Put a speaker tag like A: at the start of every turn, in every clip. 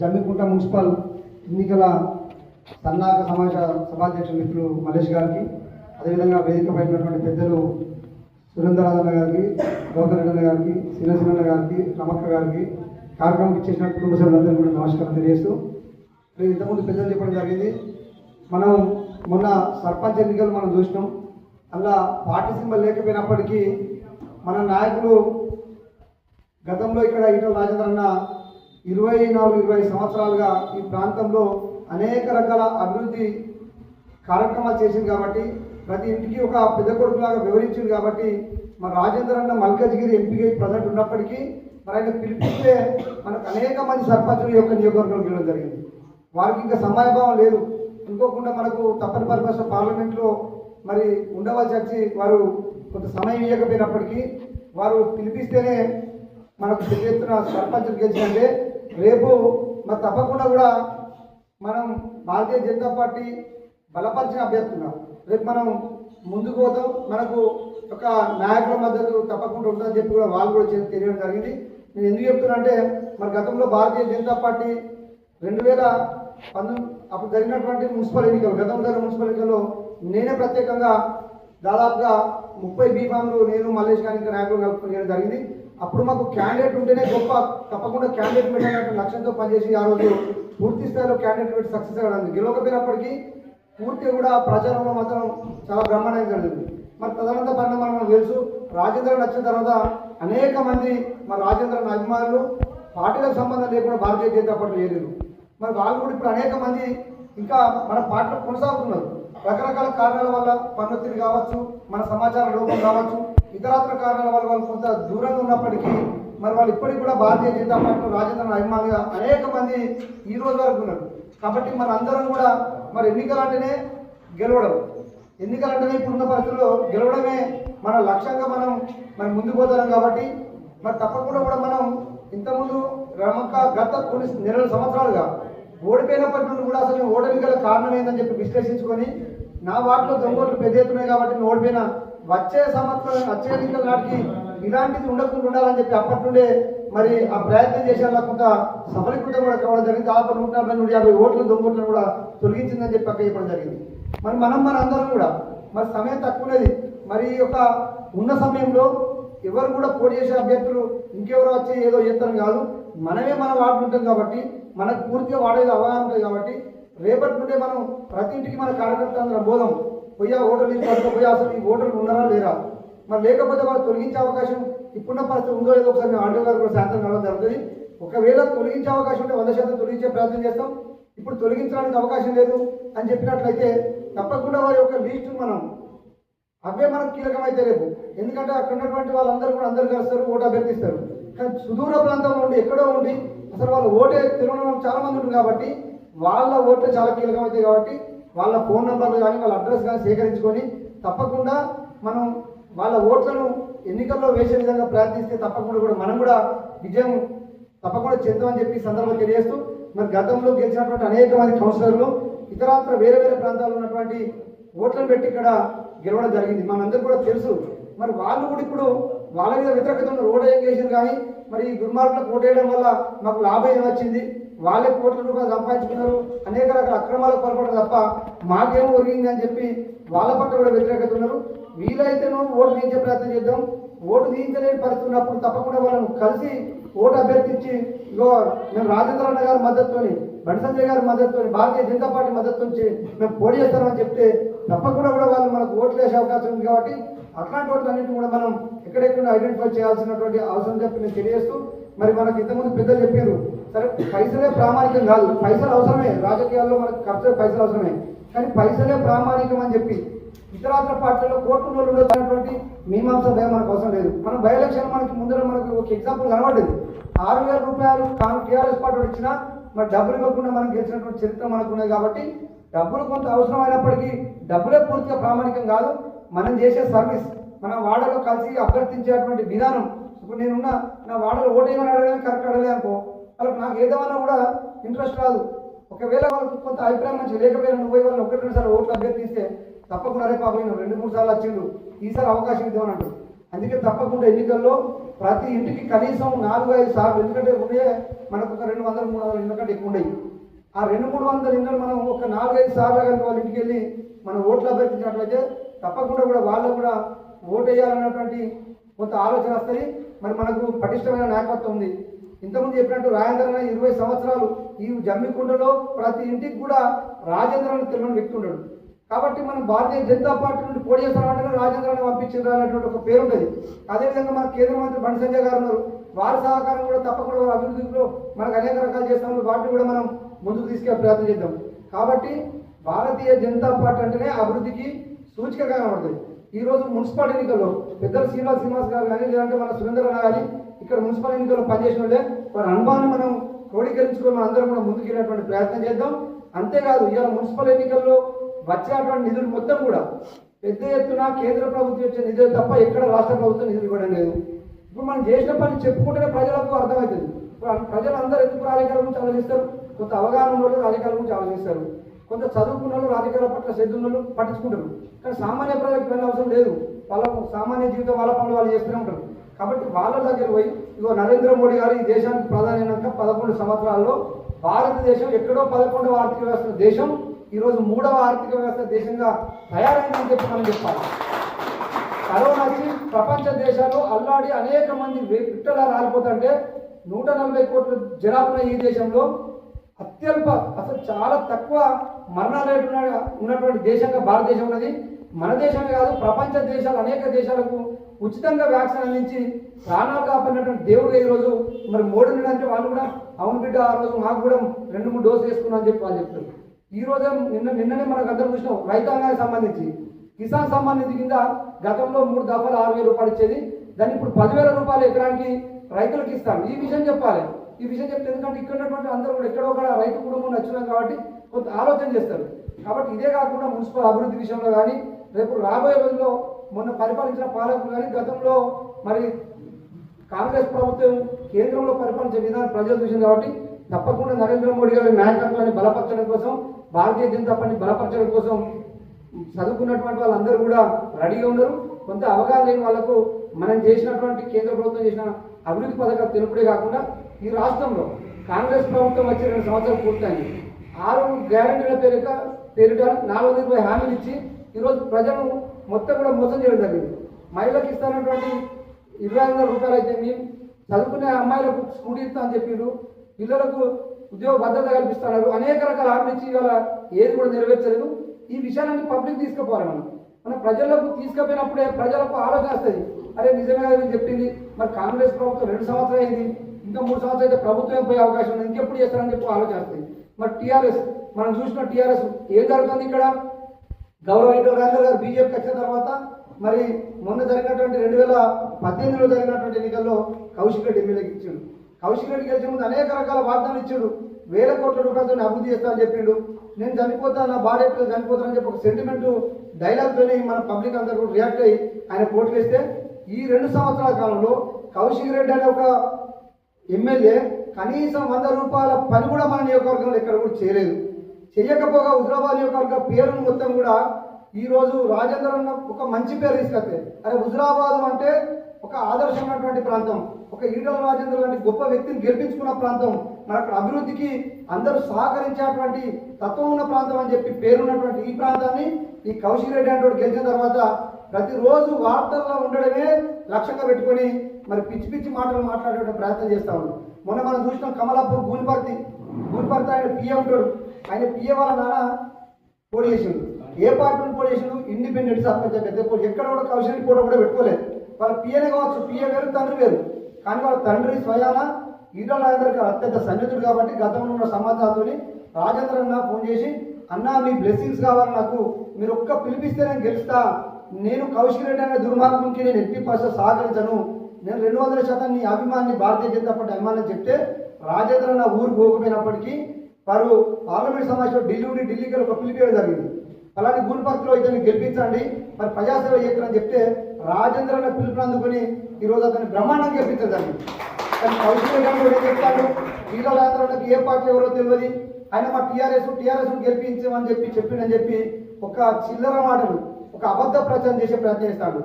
A: Jammikunta municipal ఎన్నికల సన్నాహక సమావేశ సభాధ్యక్షులు మిత్రులు మలేష్ గారికి అదేవిధంగా వేదికపై ఉన్నటువంటి పెద్దలు సురేంద్రరాజన్న గారికి గౌతమ్ గారికి శ్రీనరసింహ గారికి రమక్క గారికి కార్యక్రమం ఇచ్చేసిన కుటుంబ సభ్యులందరూ కూడా నమస్కారం తెలియజేస్తూ నేను ఇంతకుముందు పెద్దలు చెప్పడం జరిగింది. మనం మొన్న సర్పంచ్ ఎన్నికలు మనం చూసినాం. అలా పార్టీ సింబల్ లేకపోయినప్పటికీ మన నాయకులు గతంలో ఇక్కడ ఈటల రాజేంద్ర అన్న ఇరవై నాలుగు ఇరవై సంవత్సరాలుగా ఈ ప్రాంతంలో అనేక రకాల అభివృద్ధి కార్యక్రమాలు చేసింది కాబట్టి ప్రతి ఇంటికి ఒక పెద్ద కొడుకులాగా వివరించింది కాబట్టి మన రాజేంద్ర అన్న మల్కజ్గిరి ఎంపీగా ప్రజెంట్ ఉన్నప్పటికీ మరి ఆయన పిలిపిస్తే మనకు అనేక మంది సర్పంచుల యొక్క నియోజకవర్గం గెలవడం జరిగింది. వారికి ఇంకా సమయభావం లేదు. అనుకోకుండా మనకు తప్పని పరిపక్ష పార్లమెంట్లో మరి ఉండవలసి వచ్చి వారు కొంత సమయం ఇవ్వకపోయినప్పటికీ వారు పిలిపిస్తేనే మనకు పెద్ద ఎత్తున సర్పంచులు గెలిచినంటే రేపు మరి తప్పకుండా కూడా మనం భారతీయ జనతా పార్టీ బలపరిచిన అభ్యర్థులుగా రేపు మనం ముందుకు పోతాం. మనకు ఒక నాయకుల మద్దతు తప్పకుండా ఉంటుందని చెప్పి కూడా వాళ్ళు కూడా తెలియడం జరిగింది. నేను ఎందుకు చెప్తున్నా అంటే మరి గతంలో భారతీయ జనతా పార్టీ రెండు వేల పంతొమ్మిది అప్పుడు జరిగినటువంటి మున్సిపల్ ఎన్నికలు గతంలో జరిగిన మున్సిపల్ ఎన్నికల్లో నేనే ప్రత్యేకంగా దాదాపుగా ముప్పై బీఫామ్లు నేను మల్లేష్ గారి నాయకులు కలుపుకుని జరిగింది. అప్పుడు మాకు క్యాండిడేట్ ఉంటేనే గొప్ప తప్పకుండా క్యాండిడేట్ పెట్టాలంటే లక్ష్యంతో పనిచేసి ఆ రోజు పూర్తి స్థాయిలో క్యాండిడేట్ పెట్టి సక్సెస్ అవ్వడానికి గెలవకపోయినప్పటికీ పూర్తిగా కూడా ప్రచారంలో మాత్రం చాలా బ్రహ్మాండంగా జరిగింది. మరి తదనంత పరిణామాలు మనకు తెలుసు. రాజేంద్ర వచ్చిన తర్వాత అనేక మంది మన రాజేంద్ర అభిమానులు పార్టీలకు సంబంధం లేకుండా భారతీయ జనతా పార్టీ లేదు మరి వాళ్ళు కూడా ఇప్పుడు అనేక మంది ఇంకా మన పార్టీ కొనసాగుతున్నారు. రకరకాల కారణాల వల్ల పన్నొత్తిడి కావచ్చు మన సమాచార లోపం కావచ్చు ఇతరత్ర కారణాల వల్ల వాళ్ళు కొంత దూరంగా ఉన్నప్పటికీ మరి వాళ్ళు ఇప్పటికి కూడా భారతీయ జనతా పార్టీ రాజేంద్ర అభిమానులుగా అనేక మంది ఈ రోజు వరకు ఉన్నారు. కాబట్టి మన అందరం కూడా మరి ఎన్నికలంటేనే గెలవడం. ఎన్నికలంటేనే ఇప్పుడున్న పరిస్థితుల్లో గెలవడమే మన లక్ష్యంగా మనం మరి ముందుకు పోతున్నాం కాబట్టి మరి తప్పకుండా కూడా మనం ఇంతకుముందు రమక్క గత కొన్ని నెలల సంవత్సరాలుగా ఓడిపోయినప్పటి నుండి కూడా అసలు నేను గల కారణం ఏందని చెప్పి విశ్లేషించుకొని నా వాటిలో దొంగోట్లు పెద్ద ఎత్తున్నాయి కాబట్టి ఓడిపోయిన వచ్చే సంవత్సరం వచ్చే ఎన్నికల నాటికి ఇలాంటిది ఉండకుండా ఉండాలని చెప్పి అప్పటి నుండే మరి ఆ ప్రయత్నం చేసేలా కొంత సఫలీకృతం కూడా కావడం జరిగింది. దాదాపు నూట నలభై నూట యాభై ఓట్లు దొంగోట్లను కూడా తొలగించిందని చెప్పి అక్కడ చెప్పడం జరిగింది. మరి మనం మన అందరం కూడా మరి సమయం తక్కువనేది మరి యొక్క ఉన్న సమయంలో ఎవరు కూడా పోటీ చేసే అభ్యర్థులు ఇంకెవరు వచ్చి ఏదో చేస్తారు కాదు. మనమే మనం వాడుకుంటాం కాబట్టి మనకు పూర్తిగా వాడేది అవగాహన ఉంటుంది కాబట్టి రేపటి నుండే మనం ప్రతి ఇంటికి మన కార్యకర్తలందరం బోధం పోయా ఓటర్ నుంచి పోయి అసలు ఈ ఓటర్లు ఉన్నారా లేరా? మరి లేకపోతే వాళ్ళు తొలగించే అవకాశం ఇప్పుడున్న పరిస్థితి ఉందో లేదో ఒకసారి మేము ఆర్డర్ గారు కూడా శాతం కావడం జరుగుతుంది. ఒకవేళ తొలగించే అవకాశం ఉంటే వంద శాతం తొలగించే ప్రయత్నం చేస్తాం. ఇప్పుడు తొలగించడానికి అవకాశం లేదు అని చెప్పినట్లయితే తప్పకుండా వారి యొక్క లిస్టు మనం అవే మనకు కీలకమైతే రేపు. ఎందుకంటే అక్కడ ఉన్నటువంటి వాళ్ళందరూ కూడా అందరు కలుస్తారు ఓటు అభ్యర్థిస్తారు. కానీ సుదూర ప్రాంతంలో ఉండి ఎక్కడో ఉండి అసలు వాళ్ళు ఓటే తెలియని చాలా మంది ఉంటుంది కాబట్టి వాళ్ళ ఓట్లు చాలా కీలకమవుతాయి కాబట్టి వాళ్ళ ఫోన్ నెంబర్లు కానీ వాళ్ళ అడ్రస్ కానీ సేకరించుకొని తప్పకుండా మనం వాళ్ళ ఓట్లను ఎన్నికల్లో వేసే విధంగా ప్రయత్నిస్తే తప్పకుండా కూడా మనం కూడా విజయం తప్పకుండా చెందామని చెప్పి సందర్భంగా తెలియజేస్తూ మరి గతంలో గెలిచినటువంటి అనేక మంది కౌన్సిలర్లు ఇతరాత్ర వేరే వేరే ప్రాంతాల్లో ఉన్నటువంటి ఓట్లను పెట్టి ఇక్కడ గెలవడం జరిగింది. మనందరూ కూడా తెలుసు. మరి వాళ్ళు కూడా ఇప్పుడు వాళ్ళ మీద వ్యతిరేకత ఉన్న రోడ్ ఏం కానీ మరి ఈ దుర్మార్గులకు ఓటేయడం వల్ల మాకు లాభం ఏమొచ్చింది వాళ్ళే కోట్ల రూపాయలు సంపాదించుకున్నారు. అనేక రకాల అక్రమాలకు పాల్పడరు తప్ప మాకేమో ఒరిగింది అని చెప్పి వాళ్ళ పట్ల కూడా వ్యతిరేకత ఉన్నారు. వీలైతేనో ఓటు తీయించే ప్రయత్నం చేద్దాం. ఓటు తీయించలేని పరిస్థితి ఉన్నప్పుడు తప్పకుండా వాళ్ళను కలిసి ఓటు అభ్యర్థించి ఇగో మేము రాజేంద్ర అన్న గారి మద్దతుతోని బండి సంజయ్ గారి మద్దతుని భారతీయ జనతా పార్టీ మద్దతు నుంచి మేము పోటీ చేస్తామని చెప్తే తప్పకుండా కూడా వాళ్ళు మనకు ఓట్లు వేసే అవకాశం ఉంది కాబట్టి అట్లాంటి ఓట్లన్నింటినీ కూడా మనం ఎక్కడెక్కడ ఐడెంటిఫై చేయాల్సినటువంటి అవసరం చెప్పి నేను తెలియజేస్తూ మరి మనకి ఇంతకుముందు పెద్దలు చెప్పారు సరే పైసలే ప్రామాణికం కాదు. పైసలు అవసరమే. రాజకీయాల్లో మనకు ఖర్చు పైసలు అవసరమే. కానీ పైసలే ప్రామాణికం అని చెప్పి ఇతరాత్ర పార్టీలో కోర్టు రోజులు ఉండేటువంటి మీమాంస భయం మనకు అవసరం లేదు. మన బై ఎలక్షన్ మనకి ముందర మనకు ఒక ఎగ్జాంపుల్ కనబడ్డది. ఆరు వేల రూపాయలు టీఆర్ఎస్ పార్టీ వాడు ఇచ్చినా మరి డబ్బులు ఇవ్వకుండా మనం గెలిచినటువంటి చరిత్ర మనకు ఉన్నది కాబట్టి డబ్బులు కొంత అవసరం అయినప్పటికీ డబ్బులే పూర్తిగా ప్రామాణికం కాదు. మనం చేసే సర్వీస్ మన వాడలో కలిసి అభ్యర్థించేటువంటి విధానం. ఇప్పుడు నేనున్న నా వాడలో ఓటేయమని అడగలేదు కరెక్ట్ అడగలేదు అనుకో. వాళ్ళకి నాకు ఏదేమన్నా కూడా ఇంట్రెస్ట్ రాదు. ఒకవేళ వాళ్ళకి కొంత అభిప్రాయం మంచి లేకపోయినా నువ్వు వాళ్ళు ఒకటి రెండు సార్లు ఓట్లు అభ్యర్థిస్తే తప్పకుండా రేపు అబ్బాయి రెండు మూడు సార్లు వచ్చిండు. ఈసారి అవకాశం ఇద్దామని అంటారు అందుకే తప్పకుండా ఎన్నికల్లో ప్రతి ఇంటికి కనీసం నాలుగు ఐదు సార్లు ఎందుకంటే ఉండే మనకు ఒక రెండు వందల మూడు వందల ఇళ్ళ కంటే ఎక్కువ ఉండేవి. ఆ రెండు మూడు వందల ఇళ్ళను మనం ఒక నాలుగైదు సార్లు కనుక వాళ్ళ ఇంటికి వెళ్ళి మనం ఓట్లు అభ్యర్థించినట్లయితే తప్పకుండా కూడా వాళ్ళు కూడా ఓటు వేయాలన్నటువంటి కొంత ఆలోచన వస్తుంది. మరి మనకు పటిష్టమైన నాయకత్వం ఉంది. ఇంతకుముందు చెప్పినట్టు రాజేంద్ర అనే ఇరవై సంవత్సరాలు ఈ జమ్మికుండలో ప్రతి ఇంటికి కూడా రాజేంద్ర అని తెలియని వ్యక్తి ఉండడు. కాబట్టి మనం భారతీయ జనతా పార్టీ నుండి పోటీ చేస్తామంటే రాజేంద్రాన్ని పంపించారు అనేటువంటి ఒక పేరు ఉంటుంది అదేవిధంగా మన కేంద్ర మంత్రి బండి సంజయ్ గారు ఉన్నారు. వారి సహకారం కూడా తప్పకుండా అభివృద్ధిలో మనకు అనేక రకాలు చేస్తాము వాటిని కూడా మనం ముందుకు తీసుకెళ్ళే ప్రయత్నం చేద్దాం. కాబట్టి భారతీయ జనతా పార్టీ అంటేనే అభివృద్ధికి సూచికగా కనబడుతుంది. ఈ రోజు మున్సిపల్ ఎన్నికల్లో పెద్దల శ్రీనివాస్ శ్రీనివాస్ గారు కానీ లేదంటే మన సురేంద్ర అన్న కానీ ఇక్కడ మున్సిపల్ ఎన్నికల్లో పనిచేసిన వాళ్ళే. వారి అనుభవాన్ని మనం క్రోడీకరించుకొని మనం అందరం కూడా ముందుకెళ్ళినటువంటి ప్రయత్నం చేద్దాం. అంతేకాదు ఇవాళ మున్సిపల్ ఎన్నికల్లో వచ్చేటువంటి నిధులు మొత్తం కూడా పెద్ద ఎత్తున కేంద్ర ప్రభుత్వం ఇచ్చే నిధులు తప్ప ఎక్కడ రాష్ట్ర ప్రభుత్వం నిధులు ఇవ్వడం లేదు. ఇప్పుడు మనం చేసిన పని చెప్పుకుంటేనే ప్రజలకు అర్థమవుతుంది. ఇప్పుడు ప్రజలు అందరూ ఎందుకు రాజకీయాల గురించి ఆలోచిస్తారు? కొంత అవగాహన ఉన్న వాళ్ళు రాజకీయాల గురించి ఆలోచిస్తారు. కొంత చదువుకున్న వాళ్ళు రాజకీయాల పట్ల శ్రద్ధ ఉన్న పట్టించుకుంటారు. కానీ సామాన్య ప్రజలకు వెళ్ళిన అవసరం లేదు. వాళ్ళ సామాన్య జీవితం వాళ్ళ పనులు వాళ్ళు చేస్తూనే ఉంటారు. కాబట్టి వాళ్ళ దగ్గర పోయి ఇగో నరేంద్ర మోడీ గారు ఈ దేశానికి ప్రధాని అయినాక పదకొండు సంవత్సరాల్లో భారతదేశం ఎక్కడో పదకొండవ ఆర్థిక వ్యవస్థ దేశం ఈరోజు మూడవ ఆర్థిక వ్యవస్థ దేశంగా తయారైందని చెప్పి మనం చెప్పాలి. కరోనా వచ్చి ప్రపంచ దేశాల్లో అల్లాడి అనేక మంది పిట్టలా రాలిపోతుంటే నూట నలభై కోట్ల జనాభా ఈ దేశంలో అత్యల్ప అసలు చాలా తక్కువ మరణాలు ఉన్నటువంటి దేశంగా భారతదేశం ఉన్నది. మన దేశమే కాదు ప్రపంచ దేశాలు అనేక దేశాలకు ఉచితంగా వ్యాక్సిన్ అందించి ప్రాణాలు కాపాడినటువంటి దేవుడు ఈ రోజు మరి మోడీ అంటే వాళ్ళు కూడా అవును బిడ్డ ఆ రోజు మాకు కూడా రెండు మూడు డోసులు వేసుకున్నా అని చెప్పి వాళ్ళు చెప్తారు. ఈ రోజే నిన్న నిన్ననే మనకు అందరం చూసినాం రైతాంగానికి సంబంధించి. కిసాన్ సంబంధించి కింద గతంలో మూడు దఫాలు ఆరు వేల రూపాయలు ఇచ్చేది. దాన్ని ఇప్పుడు పదివేల రూపాయలు ఎకరానికి రైతులకు ఇస్తాం. ఈ విషయం చెప్పాలి. ఈ విషయం చెప్తే ఎందుకంటే ఇక్కడ ఉన్నటువంటి అందరూ కూడా ఎక్కడో ఒక రైతు కుటుంబం నచ్చున్నాం కాబట్టి కొంత ఆలోచన చేస్తారు. కాబట్టి ఇదే కాకుండా మున్సిపల్ అభివృద్ధి విషయంలో కానీ రేపు రాబోయే రోజుల్లో మొన్న పరిపాలించిన పాలకులు కానీ గతంలో మరి కాంగ్రెస్ ప్రభుత్వం కేంద్రంలో పరిపాలించే విధానం ప్రజలు చూసింది కాబట్టి తప్పకుండా నరేంద్ర మోడీ గారి నాయకత్వాన్ని బలపరచడం కోసం భారతీయ జనతా పార్టీ బలపరచడం కోసం చదువుకున్నటువంటి వాళ్ళందరూ కూడా రెడీగా ఉన్నారు. కొంత అవగాహన లేని వాళ్ళకు మనం చేసినటువంటి కేంద్ర ప్రభుత్వం చేసిన అభివృద్ధి పథకాలు తెలుపుడే కాకుండా ఈ రాష్ట్రంలో కాంగ్రెస్ ప్రభుత్వం వచ్చి రెండు సంవత్సరాలు పూర్తయింది. ఆరు గ్యారెంటీల పేరిట పేరిట నాలుగు వందల ఇరవై హామీలు ఇచ్చి ఈరోజు ప్రజలు మొత్తం కూడా మోసం చేయడం జరిగింది. మహిళలకు ఇస్తానటువంటి ఇరవై వందల రూపాయలు అయితే మేము చదువుకునే అమ్మాయిలకు స్కూటీ ఇస్తా అని చెప్పిండ్రు పిల్లలకు ఉద్యోగ భద్రత కల్పిస్తున్నారు. అనేక రకాల హామీలు ఇచ్చి ఇవాళ ఏది కూడా నెరవేర్చలేదు. ఈ విషయాలన్నీ పబ్లిక్ తీసుకుపోవాలి మనం. మనం ప్రజలకు తీసుకుపోయినప్పుడే ప్రజలకు ఆలోచన వస్తుంది. అరే నిజమే చెప్పింది. మరి కాంగ్రెస్ ప్రభుత్వం రెండు సంవత్సరాలు అయింది. ఇంకా మూడు సంవత్సరాలు అయితే ప్రభుత్వం పోయే అవకాశం ఉంది. ఇంకెప్పుడు చేస్తారని చెప్పి ఆలోచన వస్తుంది మరి టీఆర్ఎస్ మనం చూసిన టీఆర్ఎస్ ఏం జరుగుతుంది ఇక్కడ? గౌరవ ఈటల రాజేంద్ర గారు బీజేపీకి వచ్చిన తర్వాత మరి మొన్న జరిగినటువంటి రెండు వేల పద్దెనిమిదిలో జరిగినటువంటి ఎన్నికల్లో కౌశిక్ రెడ్డి ఎమ్మెల్యేకి ఇచ్చాడు. కౌశిక్ రెడ్డి గెలిచిన ముందు అనేక రకాల వాగ్దానాలు ఇచ్చాడు. వేల కోట్ల రూపాయలతో అభివృద్ధి చేస్తానని చెప్పిండు. నేను చనిపోతా నా భార్య పిల్లలు చనిపోతానని చెప్పి ఒక సెంటిమెంట్ డైలాగ్తోనే మన పబ్లిక్ అందరూ రియాక్ట్ అయ్యి ఆయన పోటీ వేస్తే ఈ రెండు సంవత్సరాల కాలంలో కౌశిక్ రెడ్డి అనే ఒక ఎమ్మెల్యే కనీసం వంద రూపాయల పని కూడా మన నియోజకవర్గంలో ఎక్కడ కూడా చేయలేదు. చేయకపోగా హుజరాబాద్ నియోజకవర్గ పేరును మొత్తం కూడా ఈరోజు రాజేంద్ర ఒక మంచి పేరు తీసుకొస్తే. అరే హుజరాబాద్ అంటే ఒక ఆదర్శమైనటువంటి ప్రాంతం. ఒక ఈడల రాజేంద్ర లాంటి గొప్ప వ్యక్తిని గెలిపించుకున్న ప్రాంతం. మరి అక్కడ అభివృద్ధికి అందరూ సహకరించేటువంటి తత్వం ఉన్న ప్రాంతం అని చెప్పి పేరున్నటువంటి ఈ ప్రాంతాన్ని ఈ కౌశిక్ రెడ్డి అంటే గెలిచిన తర్వాత ప్రతిరోజు వార్తల్లో ఉండడమే లక్ష్యంగా పెట్టుకొని మరి పిచ్చి పిచ్చి మాటలు మాట్లాడే ప్రయత్నం చేస్తా ఉన్నాం. మొన్న మనం చూసినాం కమలాపూర్ గూనిపర్తి గూనిపర్తి ఆయన పిఏ ఉంటాడు. ఆయన పిఏ వాళ్ళ నాన్న పోటీ చేసిండు ఏ పార్టీని పోటీ చేసిండు ఇండిపెండెంట్ సర్పంచ్ పెద్ద పోటీ ఎక్కడ కూడా కౌశల్ పోటీ కూడా పెట్టుకోలేదు. వాళ్ళ పిఏనే కావచ్చు పిఏ వేరు తండ్రి వేరు. కానీ వాళ్ళ తండ్రి స్వయాన ఈటల రాజేంద్ర గారు అత్యంత సన్నిధుడు కాబట్టి గతంలో ఉన్న సమాధానంతో రాజేంద్ర అన్న ఫోన్ చేసి అన్న మీ బ్లెస్సింగ్స్ కావాలి నాకు. మీరు ఒక్క పిలిపిస్తే నేను గెలుస్తా. నేను కౌశిక్ రెడ్డి అనే దుర్మార్గంకి నేను ఎట్టి పర్సెంట్ సహకరించను. నేను రెండు వందల శాతం నీ అభిమాన్ని భారతీయ జనతా పార్టీ అభిమానం చెప్తే రాజేంద్ర నా ఊరు పోకపోయినప్పటికీ వారు పార్లమెంట్ సమావేశంలో ఢిల్లీ నుండి ఢిల్లీకి ఒక పిలిపేయడం జరిగింది. అలాంటి గుణపత్రిలో ఇతన్ని గెలిపించండి మరి ప్రజాసేవ చేయాలని చెప్తే రాజేంద్ర అన్న పిలుపుని అందుకుని ఈరోజు అతన్ని బ్రహ్మాండం గెలిపించడం జరిగింది. కానీ కౌశిక్ గారు ఏం చెప్తాడు? ఈలో ఏ పార్టీ ఎవరో తెలియదు. ఆయన మా టీఆర్ఎస్ టీఆర్ఎస్ గెలిపించమని చెప్పి చెప్పిండని చెప్పి ఒక చిల్లర మాటలు ఒక అబద్ధ ప్రచారం చేసే ప్రయత్నం చేస్తాడు.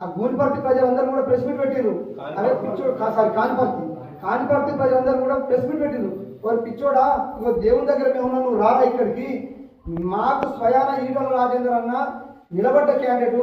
A: ఆ గూనిపర్తి ప్రజలందరూ కూడా ప్రెస్ మీట్ పెట్టిరు అరే పిచ్చోడు సారీ కానిపర్తి. కానిపర్తి ప్రజలందరూ కూడా ప్రెస్ మీట్ పెట్టిరు వారు పిచ్చోడా ఇగో దేవుని దగ్గర మేము ఉన్నాం నువ్వు రారా ఇక్కడికి? మాకు స్వయాన ఈటల రాజేందర్ అన్న నిలబడ్డ క్యాండిడేట్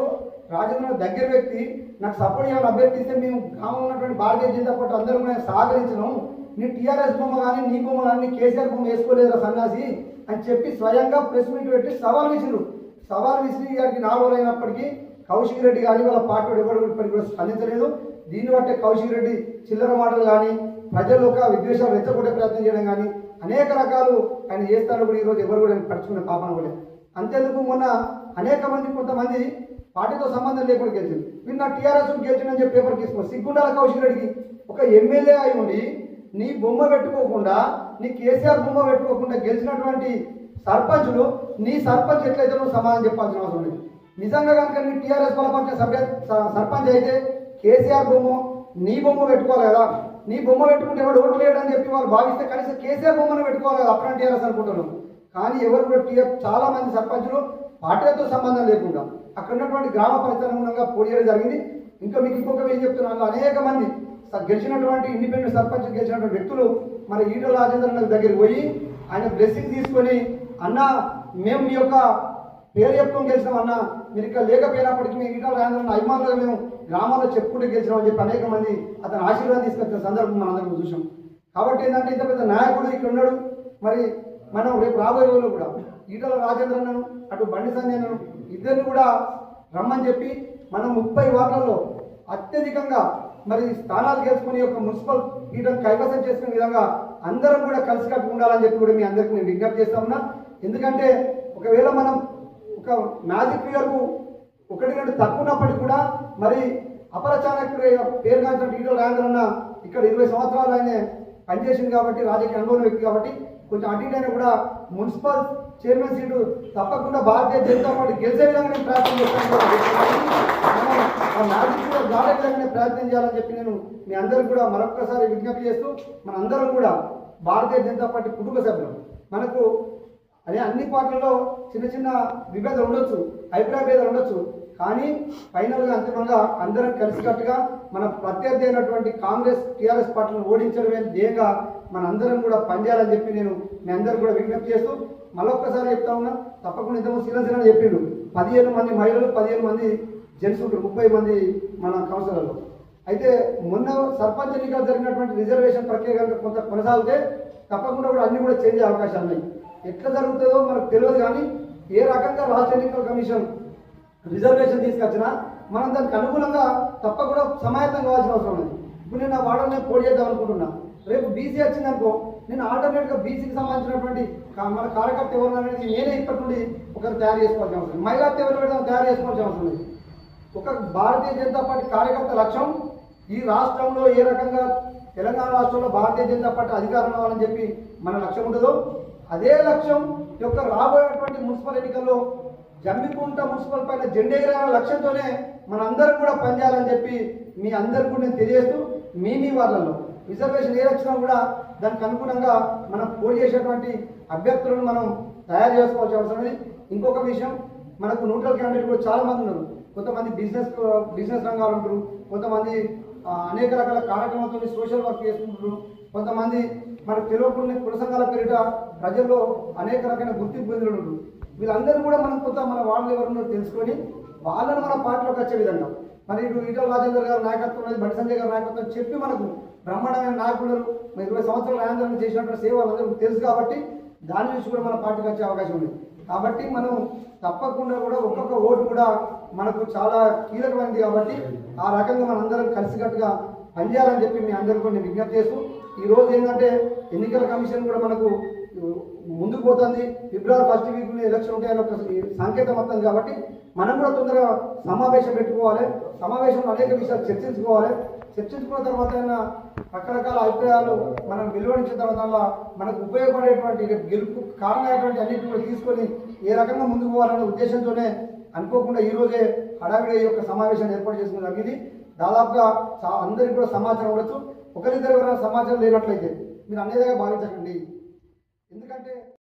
A: రాజేంద్ర దగ్గర వ్యక్తి నాకు సపోర్ట్ చేయాలని అభ్యర్థిస్తే మేము గ్రామం ఉన్నటువంటి భారతీయ జనతా పార్టీ అందరూ కూడా సహకరించడం నీ టీఆర్ఎస్ బొమ్మ కానీ నీ బొమ్మ కానీ నీ కేసీఆర్ బొమ్మ వేసుకోలేదురా సన్యాసి అని చెప్పి స్వయంగా ప్రెస్ మీట్ పెట్టి సవాల్ విసిరు సవాల్ విసిరి గారికి నాలుగు అయినప్పటికీ కౌశిక్ రెడ్డి కానీ వాళ్ళ పార్టీ ఎవరు ఇప్పటికి కూడా స్పందించలేదు. దీన్ని బట్టే కౌశిక్ రెడ్డి చిల్లర మాటలు కానీ ప్రజలు ఒక విద్వేషాలు రెచ్చగొట్టే ప్రయత్నం చేయడం కానీ అనేక రకాలు ఆయన చేస్తారో కూడా ఈరోజు ఎవరు కూడా పడుచుకునే పాపన కూడా అంతేందుకు మొన్న అనేక మంది కొంతమంది పార్టీతో సంబంధం లేకుండా గెలిచింది మీరు నా టీఆర్ఎస్ గెలిచిందని చెప్పి పేపర్ తీసుకో సిగ్గుండాల కౌశిక్ రెడ్డికి ఒక ఎమ్మెల్యే అయి ఉండి నీ బొమ్మ పెట్టుకోకుండా నీ కేసీఆర్ బొమ్మ పెట్టుకోకుండా గెలిచినటువంటి సర్పంచులు నీ సర్పంచ్ ఎట్లయితే నువ్వు సమాధానం చెప్పాల్సిన అవసరం లేదు. నిజంగా కనుక నీ టీఆర్ఎస్ బలపరిచిన సభ్య సర్పంచ్ అయితే కేసీఆర్ బొమ్మ నీ బొమ్మ పెట్టుకోవాలి కదా. నీ బొమ్మ పెట్టుకుంటే ఎవడు ఓట్లు లేడని చెప్పి వాళ్ళు భావిస్తే కనీసం కేసీఆర్ బొమ్మను పెట్టుకోవాలి కదా అప్పుడు టీఆర్ఎస్ అనుకుంటున్నాం. కానీ ఎవరు కూడా టీఆర్ చాలా మంది సర్పంచులు పార్టీలతో సంబంధం లేకుండా అక్కడ ఉన్నటువంటి గ్రామ పరిసరంగా పోటీ చేయడం జరిగింది. ఇంకా మీకు ఇంకొక ఏం చెప్తున్నాను అనేక మంది గెలిచినటువంటి ఇండిపెండెంట్ సర్పంచ్ గెలిచినటువంటి వ్యక్తులు మన ఈటల రాజేంద్ర దగ్గరికి పోయి ఆయన బ్లెస్సింగ్ తీసుకొని అన్న మేము మీ యొక్క పేరు చెప్పుకొని గెలిచినాం అన్న మీరు ఇక్కడ లేకపోయినప్పటికీ మేము ఈటల రాజేంద్ర అభిమానులుగా మేము గ్రామాల్లో చెప్పుకుంటూ గెలిచినామని చెప్పి అనేక మంది అతని ఆశీర్వాదం తీసుకొచ్చిన సందర్భం మనం అందరం చూసాం. కాబట్టి ఏంటంటే ఇంత పెద్ద నాయకుడు ఇక్కడ ఉన్నాడు. మరి మనం రేపు రాబోయే రోజుల్లో కూడా ఈటల రాజేంద్రను అటు బండి సంజయ్ ఇద్దరిని కూడా రమ్మని చెప్పి మనం ముప్పై వార్డులలో అత్యధికంగా మరి స్థానాలు గెలుచుకుని యొక్క మున్సిపల్ పీఠం కైవసం చేసుకునే విధంగా అందరం కూడా కలిసికట్టు ఉండాలని చెప్పి కూడా మీ అందరికీ నేను విజ్ఞప్తి చేస్తా ఉన్నా. ఎందుకంటే ఒకవేళ మనం ఒక మ్యాజిక్ ఫిగర్కు ఒకటి రెండు తక్కువ ఉన్నప్పటికీ కూడా మరి అపర చాణక్యుడు పేరు కాంచిన ఈటల రాజేంద్ర ఇక్కడ ఇరవై సంవత్సరాలు ఆయన పనిచేసింది కాబట్టి రాజకీయ అనుభవం వ్యక్తి కాబట్టి కొంచెం అటు ఇటు అయినా కూడా మున్సిపల్ చైర్మన్ సీటు తప్పకుండా భారతీయ జనతా పార్టీ గెలిచే విధంగా నేను ప్రయత్నం చేస్తాను ఆ మ్యాజిక్ కూడా దాడే విధంగా ప్రయత్నం చేయాలని చెప్పి నేను మీ అందరికి కూడా మరొక్కసారి విజ్ఞప్తి చేస్తూ మన అందరం కూడా భారతీయ జనతా పార్టీ కుటుంబ సభ్యులు మనకు అదే అన్ని పార్టీల్లో చిన్న చిన్న విభేదాలు ఉండొచ్చు అభిప్రాయ భేదాలు ఉండొచ్చు. కానీ ఫైనల్గా అంతిమంగా అందరం కలిసికట్టుగా మన ప్రత్యర్థి అయినటువంటి కాంగ్రెస్ టీఆర్ఎస్ పార్టీలను ఓడించడమే ధ్యేయంగా మన అందరం కూడా పనిచేయాలని చెప్పి నేను మీ అందరూ కూడా విజ్ఞప్తి చేస్తూ మళ్ళొక్కసారి చెప్తా ఉన్నా తప్పకుండా ఇంతకు శ్రీలంక చెప్పిండు పదిహేను మంది మహిళలు పదిహేను మంది జెంట్స్ ఉంటారు ముప్పై మంది మన కౌన్సిలర్లు. అయితే మొన్న సర్పంచ్ ఎన్నికలు జరిగినటువంటి రిజర్వేషన్ ప్రక్రియ కనుక కొంత కొనసాగితే తప్పకుండా కూడా అన్నీ కూడా చేంజ్ అవకాశాలు ఉన్నాయి. ఎట్లా జరుగుతుందో మనకు తెలియదు కానీ ఏ రకంగా రాష్ట్ర ఎన్నికల కమిషన్ రిజర్వేషన్ తీసుకొచ్చినా మనం దానికి అనుగుణంగా తప్పకుండా సమాయత్తం కావాల్సిన అవసరం ఉంది ఇప్పుడు నేను నా వాడని నేను పోటీ చేద్దాం అనుకుంటున్నా. రేపు బీసీ వచ్చిందనుకో నేను ఆల్టర్నేట్గా బీసీకి సంబంధించినటువంటి మన కార్యకర్త ఎవరు అనేది నేనే ఇప్పటి నుండి ఒకరు తయారు చేసుకోవాల్సిన అవసరం మహిళా ఎవరు పెడతాం తయారు చేసుకోవాల్సిన అవసరం ఉంది ఒక భారతీయ జనతా పార్టీ కార్యకర్త లక్ష్యం ఈ రాష్ట్రంలో ఏ రకంగా తెలంగాణ రాష్ట్రంలో భారతీయ జనతా పార్టీ అధికారం రావాలని చెప్పి మన లక్ష్యం ఉండదో. అదే లక్ష్యం యొక్క రాబోయేటువంటి మున్సిపల్ ఎన్నికల్లో జమ్మికుంట మున్సిపల్ పైన జెండా లక్ష్యంతోనే మనందరం కూడా పనిచేయాలని చెప్పి మీ అందరికి కూడా నేను తెలియజేస్తూ మీ మీ వాళ్ళలో రిజర్వేషన్ ఏ వచ్చినా కూడా దానికి అనుగుణంగా మనం పోటీ చేసేటువంటి అభ్యర్థులను మనం తయారు చేసుకోవాల్సిన అవసరం ఉంది. ఇంకొక విషయం మనకు న్యూట్రల్ క్యాండిడేట్ కూడా చాలామంది ఉన్నారు. కొంతమంది బిజినెస్ బిజినెస్ రంగాలు ఉంటారు. కొంతమంది అనేక రకాల కార్యక్రమాలతో సోషల్ వర్క్ చేసుకుంటారు కొంతమంది మన తెలియకుండా కుల సంఘాల పేరిట ప్రజల్లో అనేక రకమైన గుర్తింపు పొందినడు వీళ్ళందరూ కూడా మనం కొంత మన వాళ్ళు ఎవరున్నారో తెలుసుకొని వాళ్ళను మన పార్టీలోకి వచ్చే విధంగా. మరి ఇటు ఈటల రాజేందర్ గారు నాయకత్వం ఉన్నది బండి సంజయ్ గారు నాయకత్వం చెప్పి మనకు బ్రహ్మాండమైన నాయకులు ఇరవై సంవత్సరాల రాజేంద్ర చేసినటువంటి సేవ వాళ్ళందరికీ తెలుసు కాబట్టి దాని నుంచి కూడా మన పార్టీకి వచ్చే అవకాశం ఉంది. కాబట్టి మనం తప్పకుండా కూడా ఒక్కొక్క ఓటు కూడా మనకు చాలా కీలకమైనది కాబట్టి ఆ రకంగా మనందరం కలిసికట్టుగా పనిచేయాలని చెప్పి మీ అందరికీ నేను విజ్ఞప్తి చేస్తూ ఈరోజు ఏంటంటే ఎన్నికల కమిషన్ కూడా మనకు ముందుకు పోతుంది. ఫిబ్రవరి ఫస్ట్ వీక్లో ఎలక్షన్ ఉంటాయని ఒక సంకేతం వస్తుంది కాబట్టి మనం కూడా తొందరగా సమావేశం పెట్టుకోవాలి. సమావేశంలో అనేక విషయాలు చర్చించుకోవాలి. చర్చించుకున్న తర్వాత రకరకాల అభిప్రాయాలు మనం వెలువడించిన తర్వాత మనకు ఉపయోగపడేటువంటి గెలుపు కారణమైనటువంటి అన్నింటిని కూడా తీసుకొని ఏ రకంగా ముందుకు పోవాలనే ఉద్దేశంతోనే అనుకోకుండా ఈరోజే హడావిడి యొక్క సమావేశాన్ని ఏర్పాటు చేసుకుని జరిగింది దాదాపుగా అందరికీ కూడా సమాచారం ఉండొచ్చు. ఒకరిద్దరు ఎవరైనా సమాచారం లేనట్లయితే మీరు అనేదిగా భావించకండి. ఎందుకంటే